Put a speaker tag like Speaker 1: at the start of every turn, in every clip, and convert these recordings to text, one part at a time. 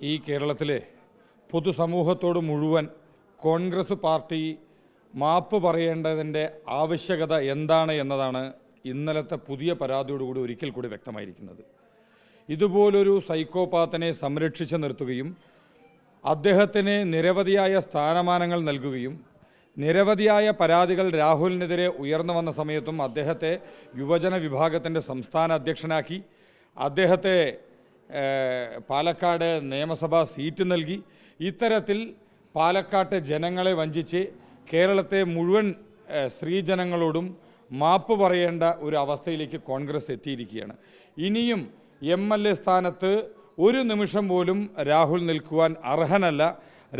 Speaker 1: ഈ കേരളത്തിലെ പൊതുസമൂഹത്തോട് മുഴുവൻ കോൺഗ്രസ് പാർട്ടി മാപ്പ് പറയേണ്ടതിന്റെ ആവശ്യകത എന്താണ് എന്നതാണ് ഇന്നലത്തെ പുതിയ പരാതിയോടുകൂടി ഒരിക്കൽ കൂടി വ്യക്തമായിരിക്കുന്നത്. ഇതുപോലൊരു സൈക്കോപാത്തിനെ സംരക്ഷിച്ച് നിർത്തുകയും അദ്ദേഹത്തിന് നിരവധിയായ സ്ഥാനമാനങ്ങൾ നൽകുകയും നിരവധിയായ പരാതികൾ രാഹുലിനെതിരെ ഉയർന്നു വന്ന സമയത്തും അദ്ദേഹത്തെ യുവജന വിഭാഗത്തിന്റെ സംസ്ഥാന അധ്യക്ഷനാക്കി അദ്ദേഹത്തെ പാലക്കാട് നിയമസഭാ സീറ്റ് നൽകി. ഇത്തരത്തിൽ പാലക്കാട്ടെ ജനങ്ങളെ വഞ്ചിച്ച് കേരളത്തെ മുഴുവൻ സ്ത്രീജനങ്ങളോടും മാപ്പ് പറയേണ്ട ഒരു അവസ്ഥയിലേക്ക് കോൺഗ്രസ് എത്തിയിരിക്കുകയാണ്. ഇനിയും എം എൽ എ സ്ഥാനത്ത് ഒരു നിമിഷം പോലും രാഹുൽ നിൽക്കുവാൻ അർഹനല്ല.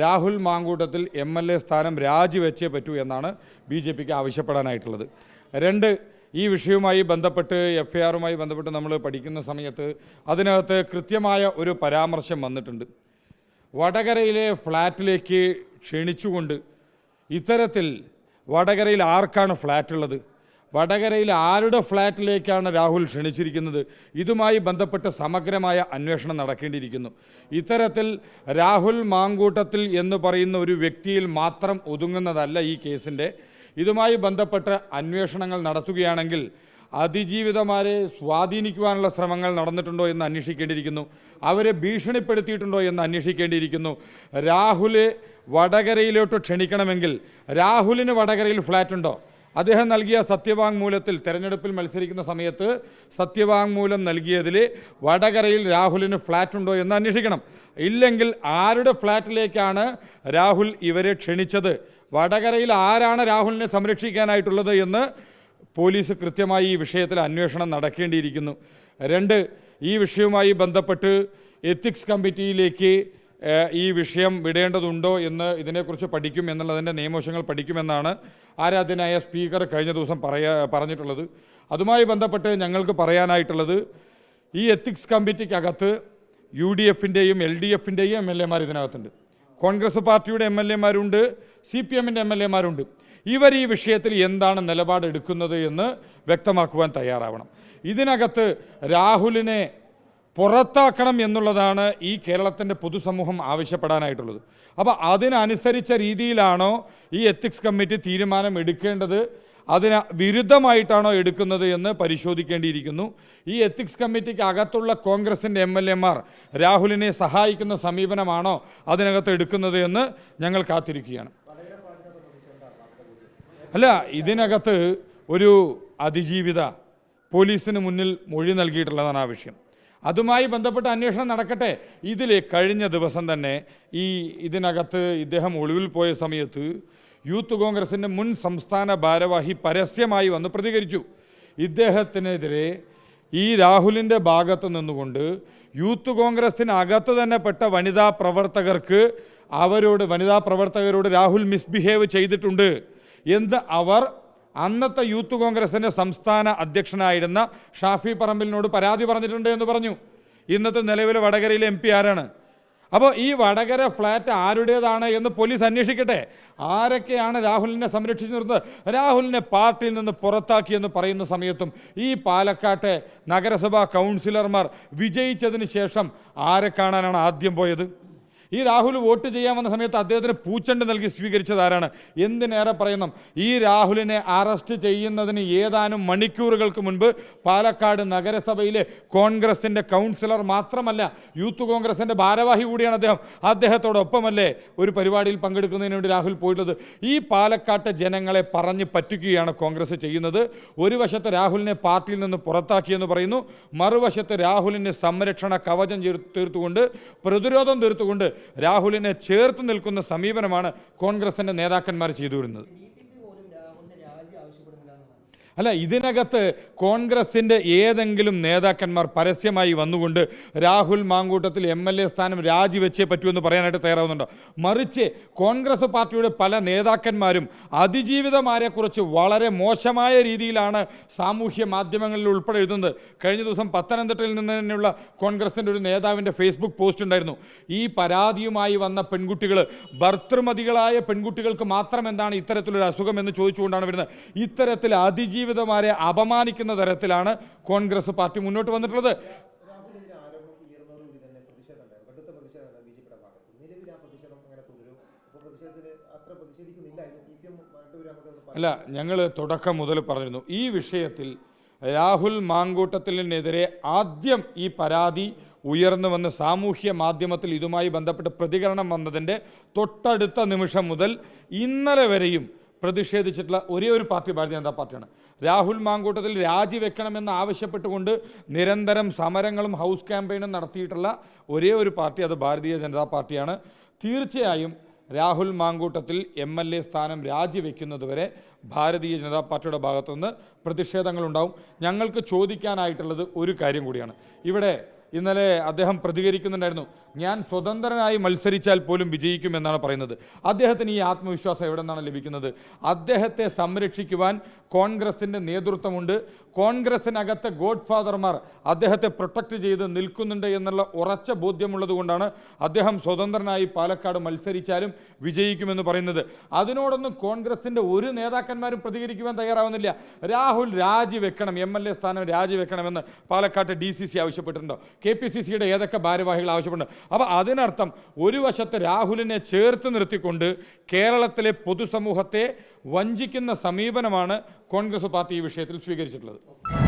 Speaker 1: Rahul Mamkootathil M L A സ്ഥാനം രാജിവെച്ചേ പറ്റൂ എന്നാണ് ബി ജെ പിക്ക് ആവശ്യപ്പെടാനായിട്ടുള്ളത്. രണ്ട് ഈ വിഷയവുമായി ബന്ധപ്പെട്ട് എഫ് ഐ ആറുമായി ബന്ധപ്പെട്ട് നമ്മൾ പഠിക്കുന്ന സമയത്ത് അതിനകത്ത് കൃത്യമായ ഒരു പരാമർശം വന്നിട്ടുണ്ട്. വടകരയിലെ ഫ്ലാറ്റിലേക്ക് ക്ഷണിച്ചുകൊണ്ട് ഇത്തരത്തിൽ വടകരയിൽ ആർക്കാണ് ഫ്ലാറ്റ് ഉള്ളത് വടകരയിൽ ആരുടെ ഫ്ലാറ്റിലേക്കാണ് രാഹുൽ ക്ഷണിച്ചിരിക്കുന്നത്? ഇതുമായി ബന്ധപ്പെട്ട് സമഗ്രമായ അന്വേഷണം നടക്കേണ്ടിയിരിക്കുന്നു. ഇത്തരത്തിൽ രാഹുൽ മാങ്കൂട്ടത്തിൽ എന്ന് പറയുന്ന ഒരു വ്യക്തിയിൽ മാത്രം ഒതുങ്ങുന്നതല്ല ഈ കേസിന്റെ. ഇതുമായി ബന്ധപ്പെട്ട് അന്വേഷണങ്ങൾ നടത്തുകയാണെങ്കിൽ അതിജീവിതമാരെ സ്വാധീനിക്കുവാനുള്ള ശ്രമങ്ങൾ നടന്നിട്ടുണ്ടോ എന്ന് അന്വേഷിക്കേണ്ടിയിരിക്കുന്നു. അവരെ ഭീഷണിപ്പെടുത്തിയിട്ടുണ്ടോ എന്ന് അന്വേഷിക്കേണ്ടിയിരിക്കുന്നു. രാഹുൽ വടകരയിലോട്ട് ക്ഷണിക്കണമെങ്കിൽ രാഹുലിന് വടകരയിൽ ഫ്ലാറ്റ് ഉണ്ടോ അദ്ദേഹം നൽകിയ സത്യവാങ്മൂലത്തിൽ തെരഞ്ഞെടുപ്പിൽ മത്സരിക്കുന്ന സമയത്ത് സത്യവാങ്മൂലം നൽകിയതിൽ വടകരയിൽ രാഹുലിന് ഫ്ലാറ്റ് ഉണ്ടോ എന്ന് അന്വേഷിക്കണം. ഇല്ലെങ്കിൽ ആരുടെ ഫ്ലാറ്റിലേക്കാണ് രാഹുൽ ഇവരെ ക്ഷണിച്ചത്? വടകരയിൽ ആരാണ് രാഹുലിനെ സംരക്ഷിക്കാനായിട്ടുള്ളത് എന്ന് പോലീസ് കൃത്യമായി ഈ വിഷയത്തിൽ അന്വേഷണം നടക്കേണ്ടിയിരിക്കുന്നു. രണ്ട് ഈ വിഷയവുമായി ബന്ധപ്പെട്ട് എത്തിക്സ് കമ്മിറ്റിയിലേക്ക് ഈ വിഷയം വിടേണ്ടതുണ്ടോ എന്ന് ഇതിനെക്കുറിച്ച് പഠിക്കും എന്നുള്ളതിന്റെ നിയമവശങ്ങൾ പഠിക്കുമെന്നാണ് ആരാധ്യനായ സ്പീക്കർ കഴിഞ്ഞ ദിവസം പറയാ പറഞ്ഞിട്ടുള്ളത്. അതുമായി ബന്ധപ്പെട്ട് ഞങ്ങൾക്ക് പറയാനായിട്ടുള്ളത് ഈ എത്തിക്സ് കമ്മിറ്റിക്കകത്ത് യു ഡി എഫിന്റെയും എൽ ഡി എഫിന്റെയും എം എൽ എമാർ ഇതിനകത്തുണ്ട്. കോൺഗ്രസ് പാർട്ടിയുടെ എം എൽ എമാരുണ്ട് സി പി എമ്മിന്റെ എം എൽ എമാരുണ്ട്. ഇവർ ഈ വിഷയത്തിൽ എന്താണ് നിലപാടെടുക്കുന്നത് എന്ന് വ്യക്തമാക്കുവാൻ തയ്യാറാവണം. ഇതിനകത്ത് രാഹുലിനെ പുറത്താക്കണം എന്നുള്ളതാണ് ഈ കേരളത്തിന്റെ പൊതുസമൂഹം ആവശ്യപ്പെടാനായിട്ടുള്ളത്. അപ്പോൾ അതിനനുസരിച്ച രീതിയിലാണോ ഈ എത്തിക്സ് കമ്മിറ്റി തീരുമാനം എടുക്കേണ്ടത്? അതിന് വിരുദ്ധമായിട്ടാണോ എടുക്കുന്നത് എന്ന് പരിശോധിക്കേണ്ടിയിരിക്കുന്നു. ഈ എത്തിക്സ് കമ്മിറ്റിക്ക് അകത്തുള്ള കോൺഗ്രസിന്റെ എം എൽ എമാർ രാഹുലിനെ സഹായിക്കുന്ന സമീപനമാണോ അതിനകത്ത് എടുക്കുന്നത് എന്ന് ഞങ്ങൾ കാത്തിരിക്കുകയാണ്. അല്ല ഇതിനകത്ത് ഒരു അതിജീവിത പോലീസിന് മുന്നിൽ മൊഴി നൽകിയിട്ടുള്ളതാണ് ആ വിഷയം. അതുമായി ബന്ധപ്പെട്ട അന്വേഷണം നടക്കട്ടെ. ഇതിൽ കഴിഞ്ഞ ദിവസം തന്നെ ഈ ഇതിനകത്ത് ഇദ്ദേഹം ഒളിവിൽ പോയ സമയത്ത് യൂത്ത് കോൺഗ്രസിന്റെ മുൻ സംസ്ഥാന ഭാരവാഹി പരസ്യമായി വന്ന് പ്രതികരിച്ചു. ഇദ്ദേഹത്തിനെതിരെ ഈ രാഹുലിന്റെ ഭാഗത്ത് നിന്നുകൊണ്ട് യൂത്ത് കോൺഗ്രസിനകത്ത് തന്നെ പെട്ട വനിതാ പ്രവർത്തകർക്ക് അവരോട് വനിതാ പ്രവർത്തകരോട് രാഹുൽ മിസ്ബിഹേവ് ചെയ്തിട്ടുണ്ട്. എന്ന് അവർ അന്നത്തെ യൂത്ത് കോൺഗ്രസിന്റെ സംസ്ഥാന അധ്യക്ഷനായിരുന്ന ഷാഫി പറമ്പിലിനോട് പരാതി പറഞ്ഞിട്ടുണ്ട് എന്ന് പറഞ്ഞു. ഇന്നത്തെ നിലവിലെ വടകരയിലെ എം പി ആരാണ്? അപ്പോൾ ഈ വടകര ഫ്ലാറ്റ് ആരുടേതാണ് എന്ന് പോലീസ് അന്വേഷിക്കട്ടെ. ആരൊക്കെയാണ് രാഹുലിനെ സംരക്ഷിച്ചു നിർത്തുന്നത് രാഹുലിനെ പാർട്ടിയിൽ നിന്ന് പുറത്താക്കിയെന്ന് പറയുന്ന സമയത്തും ഈ പാലക്കാട്ടെ നഗരസഭാ കൗൺസിലർമാർ വിജയിച്ചതിന് ശേഷം ആരെ കാണാനാണ് ആദ്യം പോയത്? ഈ രാഹുൽ വോട്ട് ചെയ്യാൻ വന്ന സമയത്ത് അദ്ദേഹത്തിന് പൂച്ചണ്ട് നൽകി സ്വീകരിച്ചതാരാണ്? എന്തിനേറെ പറയുന്നു? ഈ രാഹുലിനെ അറസ്റ്റ് ചെയ്യുന്നതിന് ഏതാനും മണിക്കൂറുകൾക്ക് മുൻപ് പാലക്കാട് നഗരസഭയിലെ കോൺഗ്രസിന്റെ കൗൺസിലർ മാത്രമല്ല യൂത്ത് കോൺഗ്രസിന്റെ ഭാരവാഹി കൂടിയാണ് അദ്ദേഹം. അദ്ദേഹത്തോടൊപ്പമല്ലേ ഒരു പരിപാടിയിൽ പങ്കെടുക്കുന്നതിന് വേണ്ടി രാഹുൽ പോയിട്ടുള്ളത്? ഈ പാലക്കാട്ടെ ജനങ്ങളെ പറഞ്ഞ് പറ്റിക്കുകയാണ് കോൺഗ്രസ് ചെയ്യുന്നത്. ഒരു വശത്ത് രാഹുലിനെ പാർട്ടിയിൽ നിന്ന് പുറത്താക്കിയെന്ന് പറയുന്നു. മറുവശത്ത് രാഹുലിന് സംരക്ഷണ കവചം തീർത്തുകൊണ്ട് പ്രതിരോധം തീർത്തുകൊണ്ട് രാഹുലിനെ ചേർത്ത് നിൽക്കുന്ന സമീപനമാണ് കോൺഗ്രസിന്റെ നേതാക്കന്മാർ ചെയ്തു വരുന്നത് അല്ല ഇതിനകത്ത് കോൺഗ്രസിന്റെ ഏതെങ്കിലും നേതാക്കന്മാർ പരസ്യമായി വന്നുകൊണ്ട് Rahul Mamkootathil M L A സ്ഥാനം രാജിവെച്ചേ പറ്റുമെന്ന് പറയാനായിട്ട് തയ്യാറാവുന്നുണ്ടോ? മറിച്ച് കോൺഗ്രസ് പാർട്ടിയുടെ പല നേതാക്കന്മാരും അതിജീവിതമാരെക്കുറിച്ച് വളരെ മോശമായ രീതിയിലാണ് സാമൂഹ്യ മാധ്യമങ്ങളിൽ ഉൾപ്പെടെ എഴുതുന്നത്. കഴിഞ്ഞ ദിവസം പത്തനംതിട്ടയിൽ നിന്ന് തന്നെയുള്ള കോൺഗ്രസിന്റെ ഒരു നേതാവിന്റെ ഫേസ്ബുക്ക് പോസ്റ്റ് ഉണ്ടായിരുന്നു. ഈ പരാതിയുമായി വന്ന പെൺകുട്ടികൾ ഭർത്തൃമതികളായ പെൺകുട്ടികൾക്ക് മാത്രം എന്താണ് ഇത്തരത്തിലൊരു അസുഖം എന്ന് ചോദിച്ചുകൊണ്ടാണ് വരുന്നത്. ഇത്തരത്തിൽ അതിജീവിതമാരെ അപമാനിക്കുന്ന തരത്തിലാണ് കോൺഗ്രസ് പാർട്ടി മുന്നോട്ട് വന്നിട്ടുള്ളത്. അല്ല ഞങ്ങൾ തുടക്കം മുതൽ പറഞ്ഞിരുന്നു. ഈ വിഷയത്തിൽ രാഹുൽ മാങ്കൂട്ടത്തിനെതിരെ ആദ്യം ഈ പരാതി ഉയർന്നു വന്ന് സാമൂഹ്യ മാധ്യമത്തിൽ ഇതുമായി ബന്ധപ്പെട്ട് പ്രതികരണം വന്നതിന്റെ തൊട്ടടുത്ത നിമിഷം മുതൽ ഇന്നലെ വരെയും പ്രതിഷേധിച്ചിട്ടുള്ള ഒരേ ഒരു പാർട്ടി ഭാരതീയ ജനതാ പാർട്ടിയാണ്. രാഹുൽ മാങ്കൂട്ടത്തിൽ രാജിവെക്കണമെന്ന് ആവശ്യപ്പെട്ടുകൊണ്ട് നിരന്തരം സമരങ്ങളും ഹൗസ് ക്യാമ്പയിനും നടത്തിയിട്ടുള്ള ഒരേ ഒരു പാർട്ടി അത് ഭാരതീയ ജനതാ പാർട്ടിയാണ്. തീർച്ചയായും Rahul Mamkootathil M L A സ്ഥാനം രാജിവെക്കുന്നതുവരെ ഭാരതീയ ജനതാ പാർട്ടിയുടെ ഭാഗത്തുനിന്ന് പ്രതിഷേധങ്ങളുണ്ടാവും. ഞങ്ങൾക്ക് ചോദിക്കാനായിട്ടുള്ളത് ഒരു കാര്യം കൂടിയാണ്. ഇവിടെ ഇന്നലെ അദ്ദേഹം പ്രതികരിക്കുന്നുണ്ടായിരുന്നു. ഞാൻ സ്വതന്ത്രനായി മത്സരിച്ചാൽ പോലും വിജയിക്കുമെന്നാണ് പറയുന്നത്. അദ്ദേഹത്തിന് ഈ ആത്മവിശ്വാസം എവിടെ നിന്നാണ് ലഭിക്കുന്നത്? അദ്ദേഹത്തെ സംരക്ഷിക്കുവാൻ കോൺഗ്രസിന്റെ നേതൃത്വമുണ്ട്. കോൺഗ്രസിനകത്തെ ഗോഡ് ഫാദർമാർ അദ്ദേഹത്തെ പ്രൊട്ടക്റ്റ് ചെയ്ത് നിൽക്കുന്നുണ്ട് എന്നുള്ള ഉറച്ച ബോധ്യമുള്ളതുകൊണ്ടാണ് അദ്ദേഹം സ്വതന്ത്രനായി പാലക്കാട് മത്സരിച്ചാലും വിജയിക്കുമെന്ന് പറയുന്നത്. അതിനോടൊന്നും കോൺഗ്രസിന്റെ ഒരു നേതാക്കന്മാരും പ്രതികരിക്കുവാൻ തയ്യാറാവുന്നില്ല. രാഹുൽ രാജിവെക്കണം എം എൽ എ സ്ഥാനം രാജിവെക്കണമെന്ന് പാലക്കാട്ട് ഡി സി സി ആവശ്യപ്പെട്ടിട്ടുണ്ടോ? കെ പി സി സിയുടെ ഏതൊക്കെ ഭാരവാഹികൾ ആവശ്യപ്പെട്ടുണ്ട് അപ്പോൾ അതിനർത്ഥം ഒരു വശത്ത് രാഹുലിനെ ചേർത്ത് നിർത്തിക്കൊണ്ട് കേരളത്തിലെ പൊതുസമൂഹത്തെ വഞ്ചിക്കുന്ന സമീപനമാണ് കോൺഗ്രസ് പാർട്ടി ഈ വിഷയത്തിൽ സ്വീകരിച്ചിട്ടുള്ളത്.